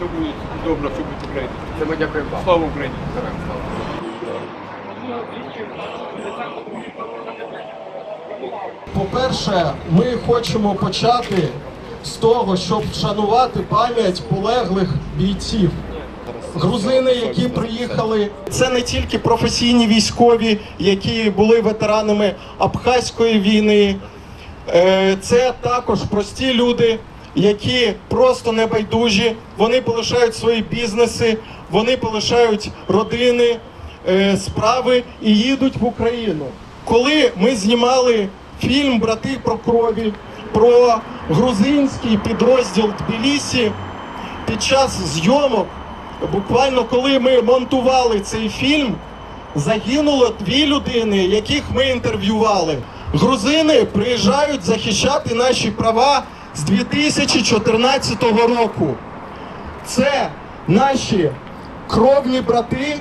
Все будет добро, все будет Украина. Це ми дякуємо вам. Слава! Героям слава. По-перше, ми хочемо почати з того, щоб вшанувати пам'ять полеглих бійців. Грузини, які приїхали, це не тільки професійні військові, які були ветеранами Абхазької війни, Е, це також прості люди, які просто небайдужі. Вони полишають свої бізнеси, вони полишають родини, е, справи і їдуть в Україну. Коли ми знімали фільм Брати про крові про грузинський підрозділ Тбілісі, під час зйомок, буквально коли ми монтували цей фільм, загинуло дві людини, яких ми інтерв'ювали. Грузини приїжджають захищати наші права з 2014 року. Це наші кровні брати,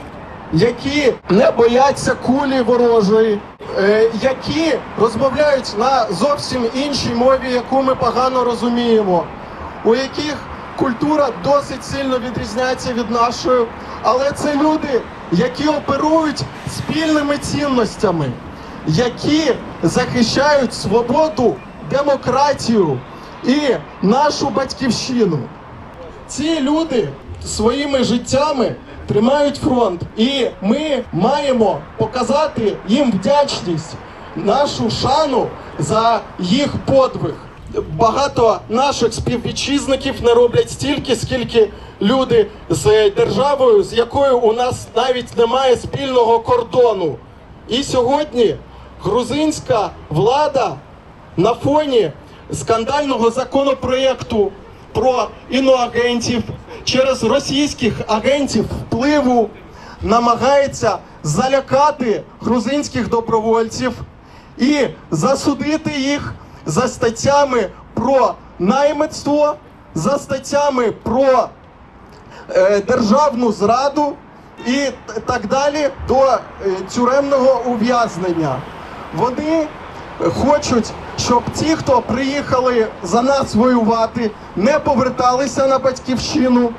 які не бояться кулі ворожої, е, які розмовляють на зовсім іншій мові, яку ми погано розуміємо, у яких культура досить сильно відрізняється від нашої, але це люди, які оперують спільними цінностями, які захищають свободу, демократію і нашу батьківщину. Ці люди своїми життями тримають фронт, і ми маємо показати їм вдячність, нашу шану за їх подвиг. Багато наших співвітчизників не роблять стільки, скільки люди з державою, з якою у нас навіть немає спільного кордону. І сьогодні грузинська влада на фоні скандального законопроєкту про іноагентів через російських агентів впливу намагається залякати грузинських добровольців і засудити їх за статтями про наймитство, за статтями про е, державну зраду і так далі до е, тюремного ув'язнення. Вони хочуть, щоб ті, хто приїхали за нас воювати, не поверталися на батьківщину,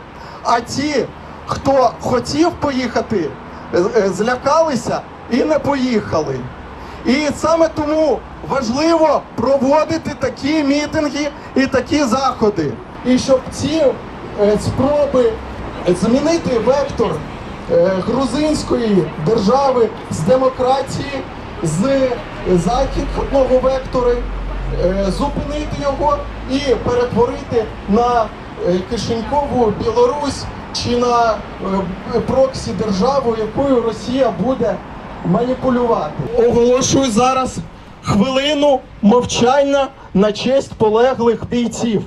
а ті, хто хотів поїхати, е, е, злякалися і не поїхали. І саме тому важливо проводити такі мітинги і такі заходи. І щоб ці е, спроби змінити вектор грузинської держави з демократії, з західного вектору, е, зупинити його і перетворити на е, кишенькову Білорусь чи на е, проксі державу, якою Росія буде маніпулювати. Оголошую зараз хвилину мовчання на честь полеглих бійців.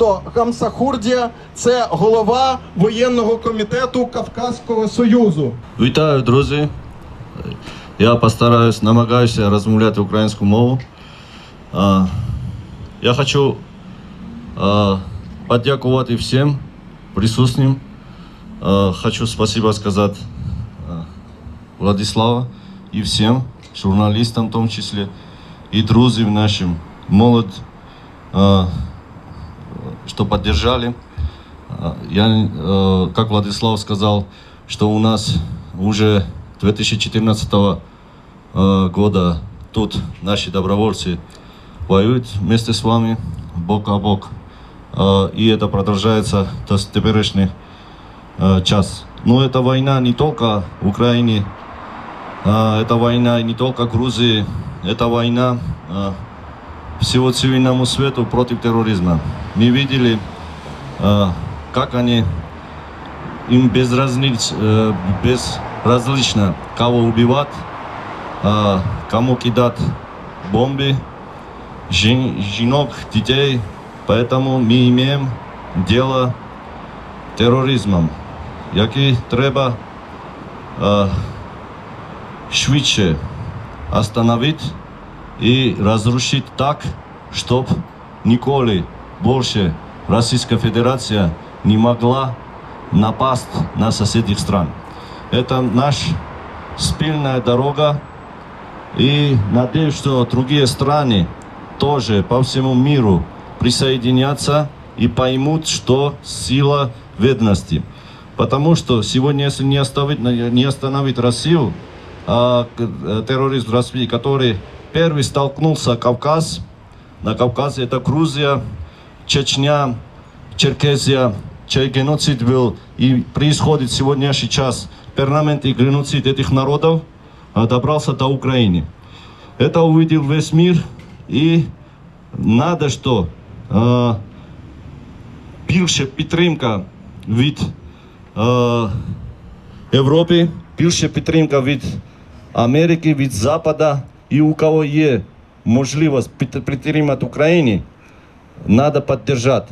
Ладо Гамсахурдія це голова воєнного комітету Кавказського Союзу. Вітаю, друзі. Я постараюсь, намагаюся розмовляти українською мовою. А, Я хочу подякувати всім присутнім. Хочу спасибо сказати Владиславу і всім журналістам в тому числі, і друзям нашим, молодь, що підтримали. а, я, э, как Владислав сказал, что у нас уже 2014 э, года тут наши добровольцы воюют вместе с вами, бок о бок. Э, И это продолжается до теперешний э, час. Но эта война не только в Украине, это война не только Грузии, это война всего цивильному свету против терроризма. Мы видели, а, как они им безразлич, э, безразлично кого убивать, а, кому кидать бомбы, жен, жінок, детей. Поэтому мы имеем дело терроризмом, який треба а, швидше остановить и разрушить так, чтобы николи больше Российская Федерация не могла напасть на соседних стран. Это наша спильная дорога, и надеюсь, что другие страны тоже по всему миру присоединятся и поймут, что сила ведности. Потому что сегодня, если не остановить, не остановить Россию, а, э, террорист в России, который первый столкнулся Кавказ, на Кавказе это Грузия, Чечня, Черкесия, чей геноцид был и происходит в сегодняшний час перманентный геноцид этих народов, а, добрался до Украины. Это увидел весь мир и надо что э, більше підтримка від е, Європи, більше підтримка від Америки, від Запада. І у кого є можливість під- підтримати Україну, треба підтримати.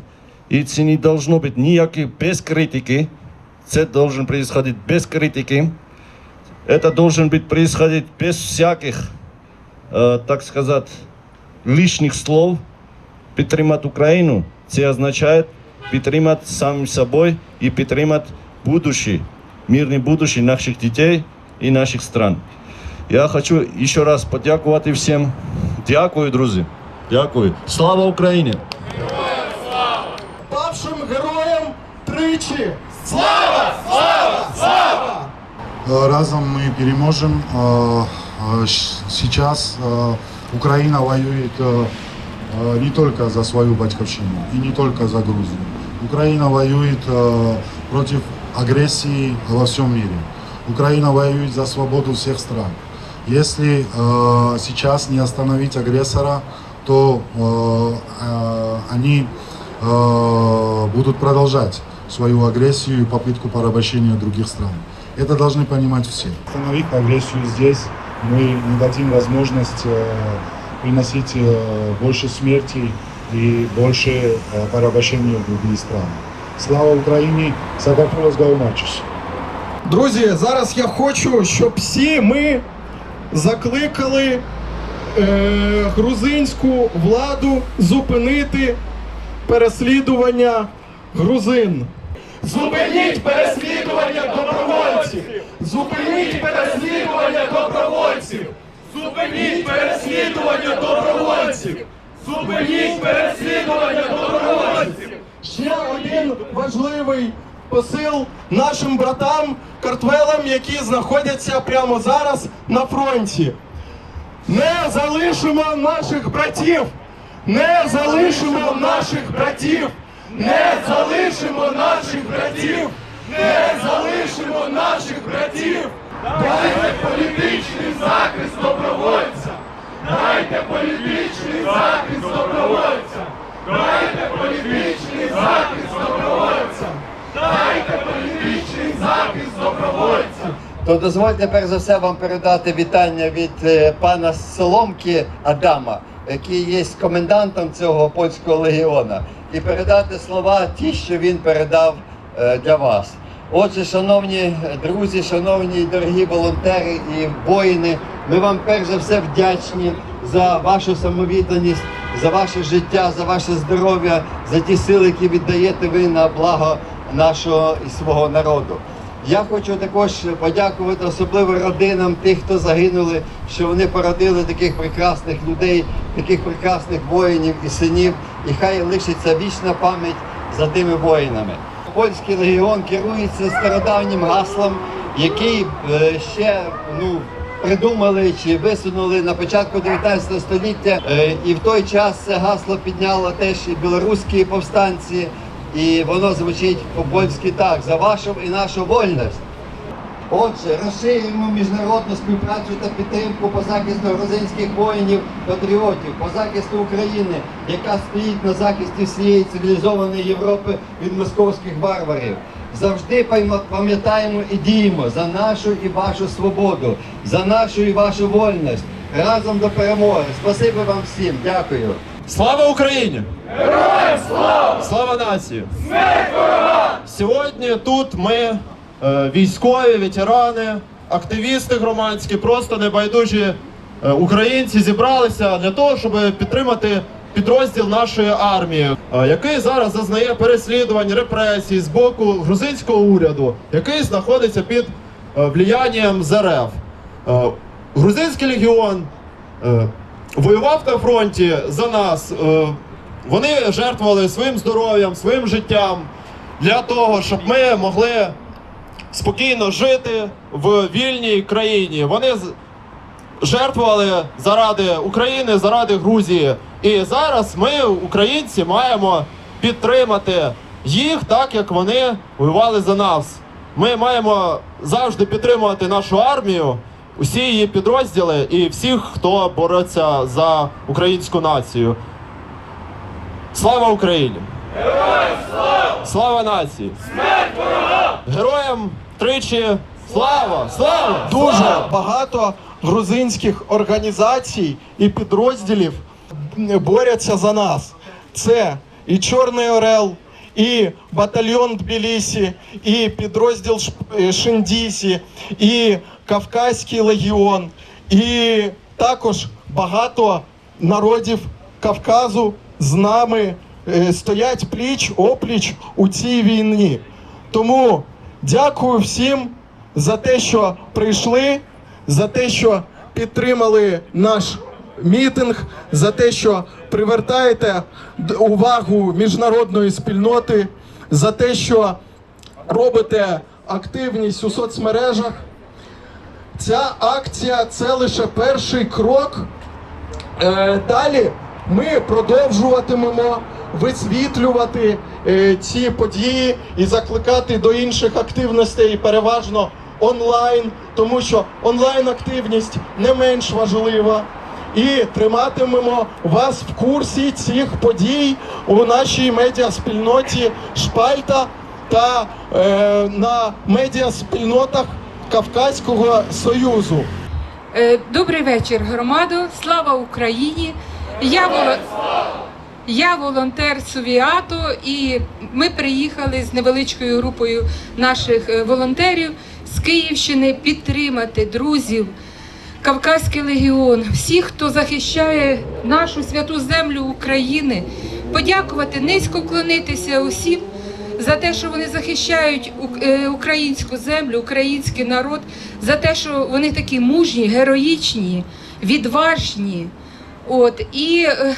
І це не должно бути ніяких без критики. Це должен происходить без критики. Это должен быть происходить без всяких, э, так сказать, лишних слов. Підтримати Україну, це означає підтримати самим собою і підтримати будущее, мирне будущее наших дітей і наших стран. Я хочу ще раз подякувати всім. Дякую, друзі. Дякую. Слава Україні! Павшим героям тричі! Слава! Слава! Слава! Э, Разом мы переможем. Э, э, щ- Сейчас э, Украина воюет э, э, не только за свою батьковщину и не только за Грузию. Украина воюет э, против агрессии во всем мире. Украина воюет за свободу всех стран. Если э, сейчас не остановить агрессора, то э, э, они э, будут продолжать свою агрессию и попытку порабощения других стран. Это должны понимать все. Остановив агрессию здесь, мы не дадим возможность э, приносить э, больше смерти и больше э, порабощения в другие страны. Слава Украине! Сакартулас Гаумачус! Друзі, зараз я хочу, щоб всі ми закликали е, грузинську владу зупинити переслідування грузин. Зупиніть переслідування добровольців! Зупиніть переслідування добровольців! Зупиніть переслідування добровольців! Зупиніть переслідування добровольців! Ще один важливий посил нашим братам картвелам, які знаходяться прямо зараз на фронті. Не залишимо наших братів! Не залишимо наших братів! Не залишимо наших братів! Не залишимо наших братів! Дайте політичний захист добровольця! Дайте політичний захист добровольця! Дайте політичний захист добровольця! Дайте політичний захист добровольця! То дозвольте перш за все вам передати вітання від е, пана Соломки Адама, який є комендантом цього польського легіона, і передати слова ті, що він передав е, для вас. Отже, шановні друзі, шановні дорогі волонтери і воїни, ми вам перш за все вдячні за вашу самовідданість, за ваше життя, за ваше здоров'я, за ті сили, які віддаєте ви на благо нашого і свого народу. Я хочу також подякувати особливо родинам тих, хто загинули, що вони породили таких прекрасних людей, таких прекрасних воїнів і синів. І хай лишиться вічна пам'ять за тими воїнами. польський легіон керується стародавнім гаслом, який е, ще ну, придумали чи висунули на початку 19 століття. Е, І в той час це гасло підняло теж і білоруські повстанці, і воно звучить по-польськи так: за вашу і нашу вольність. Отже, розширюємо міжнародну співпрацю та підтримку по захисту грузинських воїнів, патріотів, по захисту України, яка стоїть на захисті всієї цивілізованої Європи від московських варварів. Завжди пам'ятаємо і діємо за нашу і вашу свободу, за нашу і вашу вольність. Разом до перемоги. Спасибі вам всім. Дякую. Слава Україні! Героям слава! Слава нації! Смерть ворогам! Сьогодні тут ми, е, військові, ветерани, активісти громадські, просто небайдужі е, українці зібралися для того, щоб підтримати підрозділ нашої армії, е, який зараз зазнає переслідувань, репресій з боку грузинського уряду, який знаходиться під влиянням ЗРФ. Грузинський легіон воював на фронті за нас. Вони жертвували своїм здоров'ям, своїм життям для того, щоб ми могли спокійно жити в вільній країні. Вони жертвували заради України, заради Грузії. І зараз ми, українці, маємо підтримати їх так, як вони воювали за нас. Ми маємо завжди підтримувати нашу армію, усі її підрозділи і всіх, хто бореться за українську націю. Слава Україні! Героям слава! Слава нації! Смерть ворогам! Героям тричі слава! Слава! Дуже багато грузинських організацій і підрозділів борються за нас. Це і Чорний Орел, і батальйон Тбілісі, і підрозділ е, Шиндісі, і Кавказький легіон, і також багато народів Кавказу з нами е, стоять пліч опліч у цій війні. Тому дякую всім за те, що прийшли, за те, що підтримали наш мітинг, за те, що привертаєте увагу міжнародної спільноти, за те, що робите активність у соцмережах. Ця акція це лише перший крок. Е, Далі ми продовжуватимемо висвітлювати е, ці події і закликати до інших активностей, переважно онлайн, тому що онлайн активність не менш важлива. І триматимемо вас в курсі цих подій у нашій медіаспільноті Шпальта та е, на медіаспільнотах Кавказького Союзу. Е, Добрий вечір, громадо. Слава Україні! Я. Я волонтер Сувіато, і ми приїхали з невеличкою групою наших е, волонтерів з Київщини підтримати друзів. Кавказький легіон, всіх, хто захищає нашу святу землю України, подякувати, низько вклонитися усім за те, що вони захищають е, українську землю, український народ, за те, що вони такі мужні, героїчні, відважні. От і е,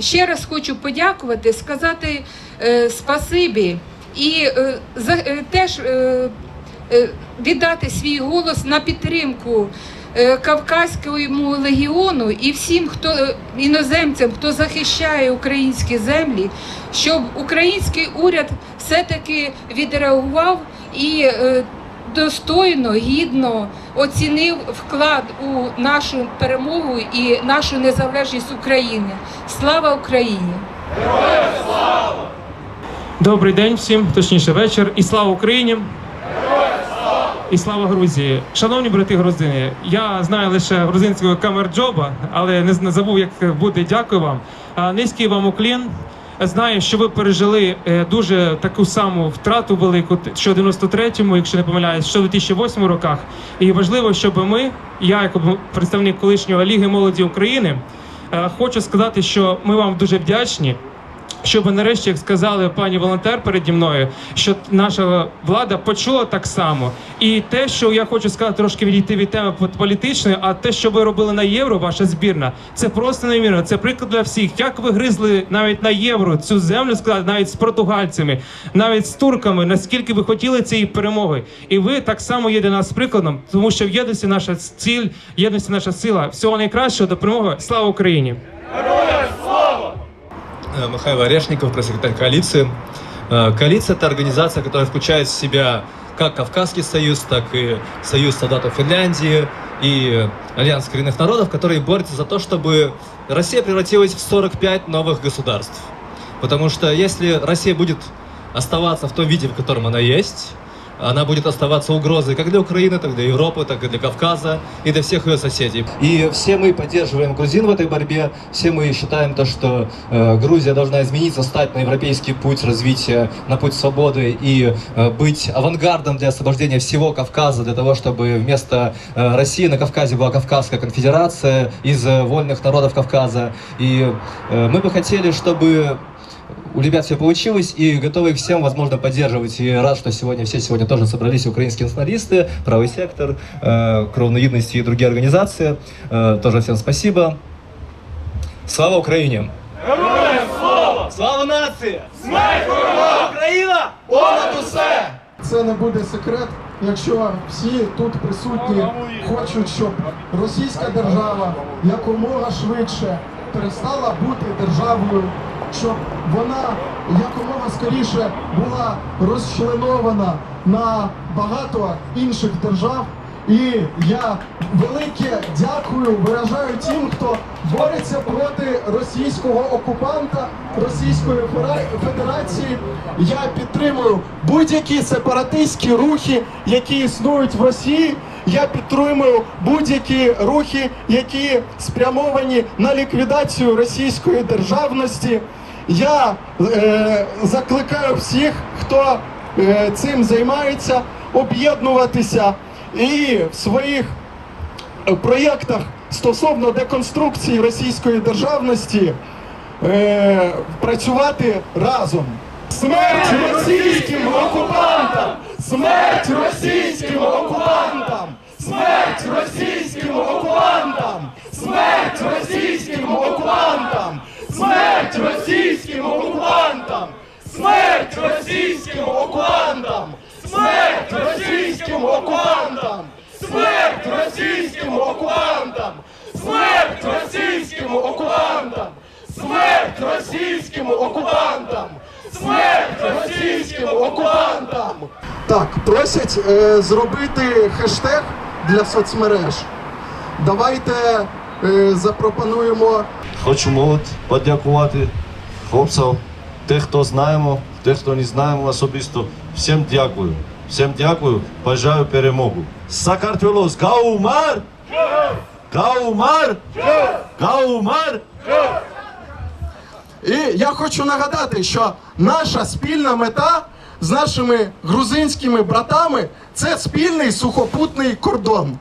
ще раз хочу подякувати, сказати е, спасибі і е, за теж віддати свій голос на підтримку Кавказькому легіону і всім, хто іноземцям, хто захищає українські землі, щоб український уряд все-таки відреагував і достойно, гідно оцінив вклад у нашу перемогу і нашу незалежність України. Слава Україні! Добрий день всім, точніше вечір, і слава Україні! І слава Грузії! Шановні брати грузини, я знаю лише грузинського камерджоба, але не забув, як буде. Дякую вам. Низький вам уклін. Знаю, що ви пережили е, дуже таку саму втрату велику, що в 93-му, якщо не помиляюсь, що в 2008 роках. І важливо, щоб ми, я як представник колишнього Ліги молоді України, е, хочу сказати, що ми вам дуже вдячні. Щоб нарешті, як сказали пані волонтер переді мною, що наша влада почула так само. І те, що я хочу сказати, трошки відійти від теми політичної, а те, що ви робили на євро, ваша збірна, це просто неймовірно. Це приклад для всіх. Як ви гризли навіть на євро цю землю, сказати, навіть з португальцями, навіть з турками, наскільки ви хотіли цієї перемоги. І ви так само є для нас прикладом, тому що в єдності наша ціль, єдності наша сила. Всього найкращого до перемоги. Слава Україні! Э, Михаил Орешников, пресс-секретарь коалиции. Э, Коалиция – это организация, которая включает в себя как Кавказский союз, так и Союз солдатов Финляндии и Альянс коренных народов, которые борются за то, чтобы Россия превратилась в 45 новых государств. Потому что если Россия будет оставаться в том виде, в котором она есть, она будет оставаться угрозой как для Украины, так и для Европы, так и для Кавказа и для всех ее соседей. И все мы поддерживаем грузин в этой борьбе, все мы считаем то, что э, Грузия должна измениться, стать на европейский путь развития, на путь свободы и э, быть авангардом для освобождения всего Кавказа, для того, чтобы вместо э, России на Кавказе была Кавказская конфедерация из э, вольных народов Кавказа. И э, мы бы хотели, чтобы у ребят все получилось и готовы их всем, возможно, поддерживать. И рад, что сегодня все сегодня тоже собрались украинские националисты, правый сектор, э, кровноидности и другие организации. Э, тоже всем спасибо. Слава Украине! слава! Слава нации! Україна! Понад усе! Це не буде секрет, якщо всі тут присутні хочуть, щоб російська держава якомога швидше перестала бути державою, щоб вона якомога скоріше була розчленована на багато інших держав. І я велике дякую виражаю тим, хто бореться проти російського окупанта, Російської Федерації. Я підтримую будь-які сепаратистські рухи, які існують в Росії. Я підтримую будь-які рухи, які спрямовані на ліквідацію російської державності. Я е, закликаю всіх, хто е, цим займається, об'єднуватися і в своїх е, проєктах стосовно деконструкції російської державності е, працювати разом. Смерть російським окупантам! Смерть російським окупантам! Смерть російським окупантам! Смерть російським окупантам! Смерть російським окупантам! Смерть російським окупантам! Смерть російським окупантам! Смерть російським окупантам! Смерть російським окупантам! Смерть російським окупантам! Смерть російським окупантам! Так, просять е, зробити хештег для соцмереж. Давайте е, запропонуємо Хочу молод подякувати хлопцям, тих, хто знаємо, тих, хто не знаємо особисто. Всім дякую. Всім дякую, бажаю перемогу. Сакартвелос, Гаумар! Гаумар! Гаумар! І я хочу нагадати, що наша спільна мета з нашими грузинськими братами це спільний сухопутний кордон.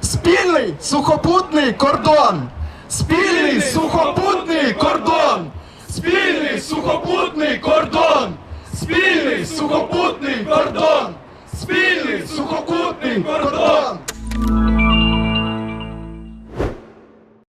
Спільний сухопутний кордон. Спільний сухопутний кордон. Спільний сухопутний кордон. Спільний сухопутний кордон. Спільний сухопутний кордон.